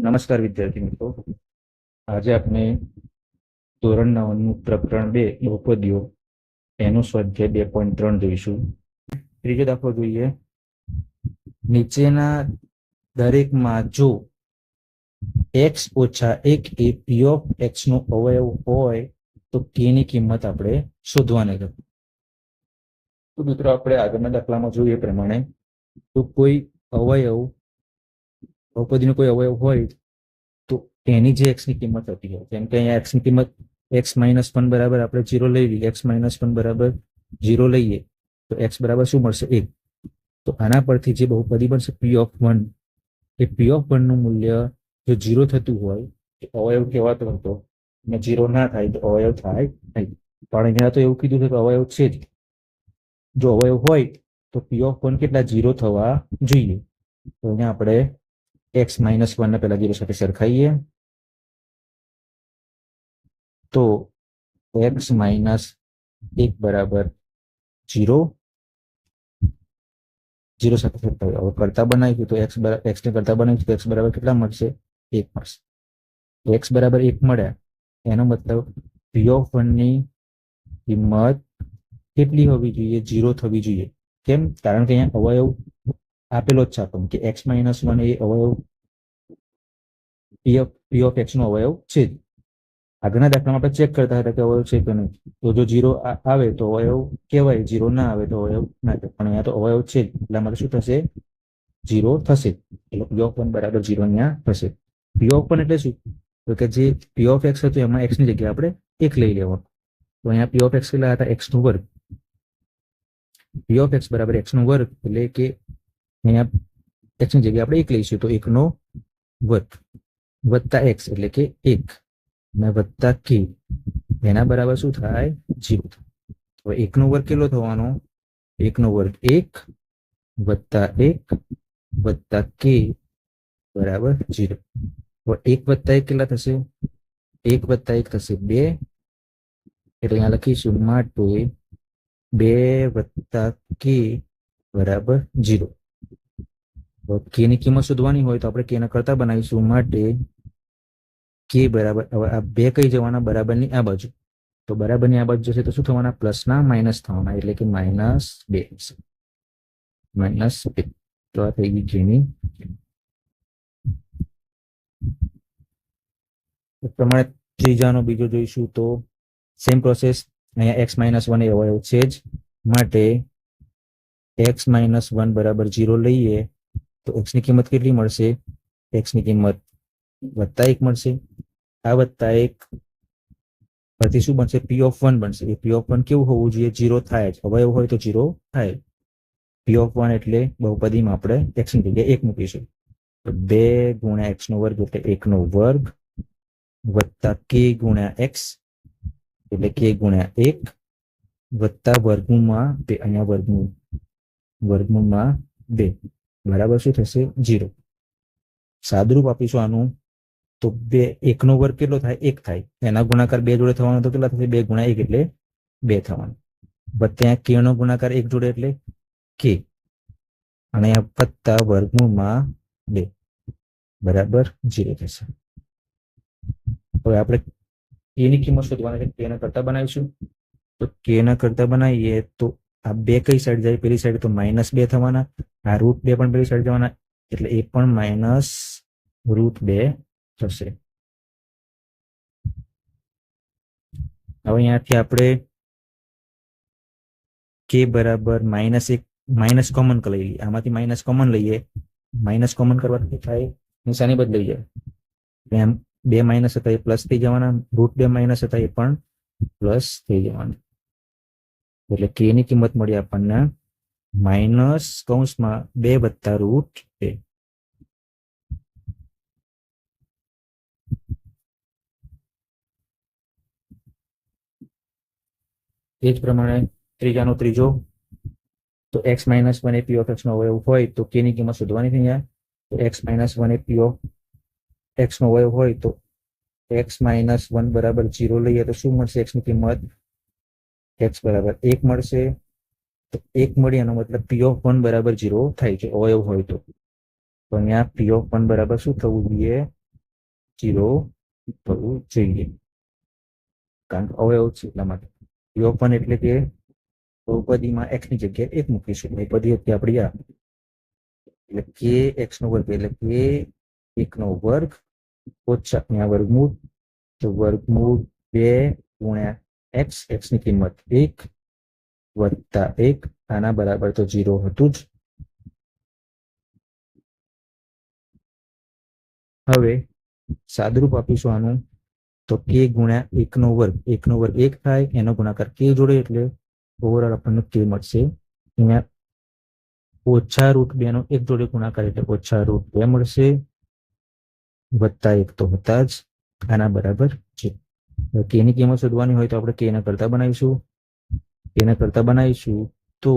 નમસ્કાર વિદ્યાર્થી મિત્રો. આજે આપણે ધોરણ નવનું પ્રકરણ બે, બહુપદીઓ. એનું સ્વાધ્યાય બે પોઈન્ટ ત્રણ જોઈશું. ત્રીજો દાખલો જોઈએ. નીચેના દરેકમાં જો એક્સ ઓછા એક એ પી ઓફ એક્સ નો અવયવ હોય, તો કે ની કિંમત આપણે શોધવાની છે. તો મિત્રો, આપણે આગળના દાખલામાં જોઈએ પ્રમાણે. તો કોઈ અવયવ બહુપદીનો કોઈ અવયવ હોય તો એની જે એક્સની કિંમત હતી હોય જેમ કે અહીંયા એક્સની કિંમત એક્સ માઇનસ વન બરાબર આપણે જીરો લઈ લઈએ એક્સ માઇનસ વન બરાબર જીરો લઈએ, તો એક્સ બરાબર શું મળશે? એક. તો આના પરથી જે બહુપદી બનશે પી ઓફ વન એ પી ઓફ વનનું મૂલ્ય જો જીરો થતું હોય તો અવયવ કહેવાતો હતો. અને જીરો ના થાય તો અવયવ થાય નહીં. પણ અહીંયા તો એવું કીધું છે કે અવયવ છે જ. જો અવયવ હોય તો પી ઓફ વન કેટલા જીરો થવા જોઈએ? તો અહીંયા આપણે એક્સ માઇનસ વન ને પેલા જીરો સાથે સરખાઈએ તો એક્સ માઇનસ એક બરાબર જીરો જીરો સાથે સરખાવીએ હવે કરતા બનાવીશું તો એક્સ એક્સ ને કરતા બનાવીશું તો એક્સ બરાબર કેટલા મળશે એક મળશે એક્સ બરાબર એક મળ્યા એનો મતલબ પી ઓફ વનની કિંમત કેટલી હોવી જોઈએ જીરો થવી જોઈએ કેમ કારણ કે અહીંયા અવયવ આપેલો જ છે આપણને કે એક્સ માઇનસ વન એ અવયવ પી ઓફ એક્સ નો અવયવ છે જ. આગળના દાખલામાં આપણે ચેક કરતા હતા કે અવયવ છે કે નહીં. તો જો જીરો આવે તો અવયવ કહેવાય જીરો ના આવે તો અવયવ ના કહેવાય. પણ અહીંયા તો અવયવ છે જ. એટલા માટે શું થશે? જીરો થશે. એટલે પી ઓફ વન બરાબર જીરો અહીંયા થશે. પી ઓફ વન એટલે શું? તો કે જે પી ઓફ એક્સ હતું એમાં એક્સની જગ્યાએ આપણે એક લઈ લેવાનું. તો અહીંયા પી ઓફ એક્સ કેટલા હતા? એક્સનું વર્ગ. પી ઓફ એક્સ બરાબર એક્સનું વર્ગ. એટલે કે અહીંયા એક્સની જગ્યાએ આપણે એક લઈશું તો એકનો વર્ગ વત્તા એક્સ એટલે કે એક અને વત્તા કે એના બરાબર શું થાય? જીરો હવે એકનો વર્ગ કેટલો થવાનો? એકનો વર્ગ એક વત્તા એક વત્તા કે બરાબર જીરો હવે એક વત્તા એક કેટલા થશે? એક વત્તા એક થશે બે. એટલે અહીંયા લખીશું માટે બે વત્તા કે બરાબર જીરો કે ની કિંમત શોધવાની હોય તો આપણે કે ના કરતા બનાવીશું માટે કે બરાબર, હવે આ બે કઈ જવાના બરાબરની આ બાજુ. તો બરાબરની આ બાજુ જશે તો શું થવાના? પ્લસ ના, માઇનસ થવાના, એટલે કે માઇનસ બે માઇનસ બે. તો આ થઈ ગઈ જેની. પ્રમાણે ત્રીજાનો બીજો જોઈશું તો સેમ પ્રોસેસ અહીંયા એક્સ માઇનસ વન એવો છે જ. માટે એક્સ માઇનસ વન બરાબર જીરો લઈએ. તો એક્સની કિંમત કેટલી મળશે? એક્સની કિંમત વત્તા એક મળશે. આ વત્તા એક પરથી શું બનશે? પી ઓફ વન બનશે. એ પી ઓફ વન કેવું હોવું જોઈએ? જીરો થાય જ. અવયવ હોય તો જીરો થાય પી ઓફ વન એટલે બહુપદીમાં આપણે એક્સની જગ્યાએ એક મૂકીશું. બે ગુણ્યા એક્સ નો વર્ગ એટલે એક નો વર્ગ વત્તા કે ગુણ્યા એક્સ એટલે કે ગુણ્યા એક વત્તા વર્ગમૂળમાં બે. અહીંયા વર્ગમૂળ વર્ગમૂળમાં બે. બરાબર શું થશે? જીરો સાદરૂપ આપીશું આનું. તો બે, એકનો વર્ગ કેટલો થાય? એક થાય. એના ગુણાકાર બે જોડે થવાનો તો કેટલા થશે? બે ગુણ્યા એક એટલે બે થવાનું. ત્યાં કે નો ગુણાકાર એક જોડે એટલે કે. અને આ વત્તા વર્ગમૂળમાં બે. બરાબર જીરો થશે. હવે આપણે એની કિંમત શોધવાની છે. કેના કરતા બનાવીશું. તો કે ના કરતા બનાવીએ તો આ બે કઈ સાઈડ જાય? પેલી સાઈડ તો માઇનસ બે થવાના. આ રૂટ બે પણ પેલી સાઈડ જવાના, એટલે એ પણ માઇનસ રૂટ બે થશે. હવે અહીંયાથી આપણે કે બરાબર માઇનસ એક માઇનસ કોમન લઈ લઈએ. આમાંથી માઇનસ કોમન લઈએ. માઇનસ કોમન કરવાથી થાય, નિશાની બદલાઈ જાય. એમ બે માઇનસ હતા એ પ્લસ થઈ જવાના રૂટ બે માઇનસ હતા એ પણ પ્લસ થઈ જવાના. એટલે કે ની કિંમત મળી આપણને માઇનસ કૌંસમાં બે વત્તા રૂટ બે એ જ પ્રમાણે ત્રીજાનો ત્રીજો, તો એક્સ માઇનસ વન એ પી ઓફ એક્સનો અવયવ હોય તો કે ની કિંમત શોધવાની છે અહીંયા. તો એક્સ માઇનસ વન એ પી ઓફ એક્સ નો અવયવ હોય તો એક્સ માઇનસ વન બરાબર જીરો લઈએ તો શું મળશે? એક્સની કિંમત એક્સ બરાબર એક મળશે. એક મળી એનો મતલબ પી ઓફ વન બરાબર જીરો થાય છે, અવયવ હોય તો. તો અહીંયા પી ઓફ વન બરાબર શું થવું જોઈએ? જીરો થવું જોઈએ. કારણ કે અવયવ છે એટલા માટે. યોપન એટલે કે બહુપદીમાં એક્સની જગ્યાએ એક મૂકીશું. બહુપદી હતી આપણી આ. એટલે કે એક્સ નો વર્ગ, એટલે કે એક નો વર્ગ ઓછા અહીંયા વર્ગમૂળ, તો વર્ગમૂળ બે ગુણ્યા એક્સ એક્સની કિંમત એક વત્તા એક, આના બરાબર તો જીરો હતું જ. હવે સાદરૂપ આપીશું આનું. તો કે ગુણ્યા એકનો વર્ગ એકનો વર્ગ એક થાય, એનો ગુણાકાર કે જોડે એટલે ઓવરઓલ આપણને કે મળશે. અહીંયા ઓછા રૂટ બે નો એક જોડે ગુણાકાર એટલે ઓછા રૂટ બે મળશે. વત્તા એક તો હતા જ, આના બરાબર છે. કે ની કિંમત શોધવાની હોય તો આપણે કે ના કરતા બનાવીશું. કે ના કરતા બનાવીશું તો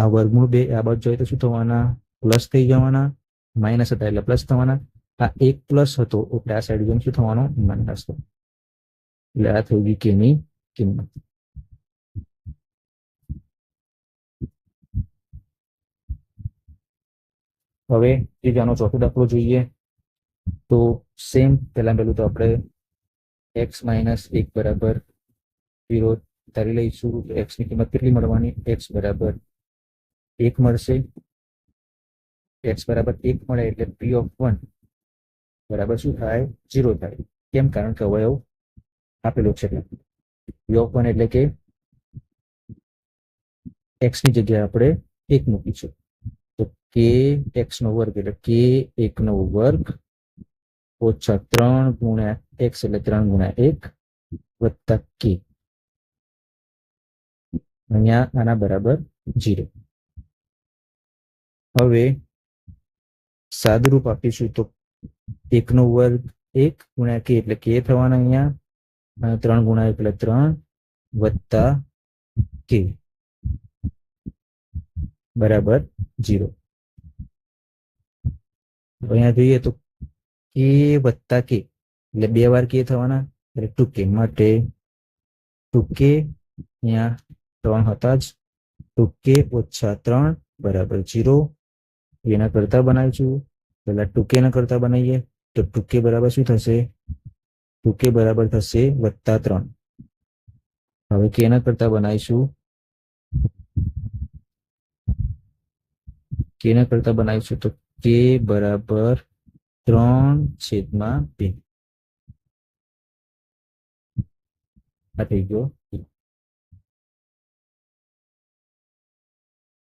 આ વર્ગમૂળ બે, આ બાજુ જોઈએ તો શું થવાના? પ્લસ થઈ જવાના માઇનસ હતા એટલે પ્લસ થવાના. આ એક પ્લસ હતો, એટલે આ સાઈડ જઈને શું થવાનો? માઇનસ હતો એટલે આ થઈ ગઈ કેની કિંમત. હવે ત્રીજાનો ચોથો દાખલો જોઈએ. તો સેમ પહેલા પહેલું તો આપણે એક્સ માઇનસ એક બરાબર ઝીરો ધારી લઈશું એક્સની કિંમત કેટલી મળવાની? એક્સ બરાબર એક મળશે. એક્સ બરાબર એક મળે એટલે પી ઓફ વન બરાબર શું થાય? ઝીરો થાય. કેમ? કારણ કે અવયવ આપેલો છે. પી ઓફ વન એટલે કે એક્સની જગ્યાએ આપણે એક મૂકીશું. તો કે એક્સ નો વર્ગ એટલે કે એક નો વર્ગ ઓછા ત્રણ ગુણ્યા એક્સ એટલે ત્રણ ગુણ્યા એક વત્તા કે અહીંયા આના બરાબર જીરો હવે સાદુરૂપ આપીશું તો એક નો વર્ગ એક ગુણ્યા કે એટલે કે થવાના અહીંયા ત્રણ ગુણ્યા એટલે ત્રણ વત્તા કે. બરાબર જીરો અહીંયા જોઈએ તો કે વત્તા કે એટલે બે વાર કે થવાના, એટલે ટૂંકે માટે ટૂંકે અહીંયા ત્રણ હતા જ. તો કે ઓછા ત્રણ બરાબર જીરો એના કરતા બનાવીશું પેલા ટુકે ના કરતા બનાવીએ. તો ટુકે બરાબર શું થશે? ટુકે બરાબર થશે વત્તા ત્રણ. હવે કે ના કરતા બનાવીશું. કે ના કરતા બનાવીશું તો કે બરાબર ત્રણ છેદમાં બે. આ થઈ ગયો.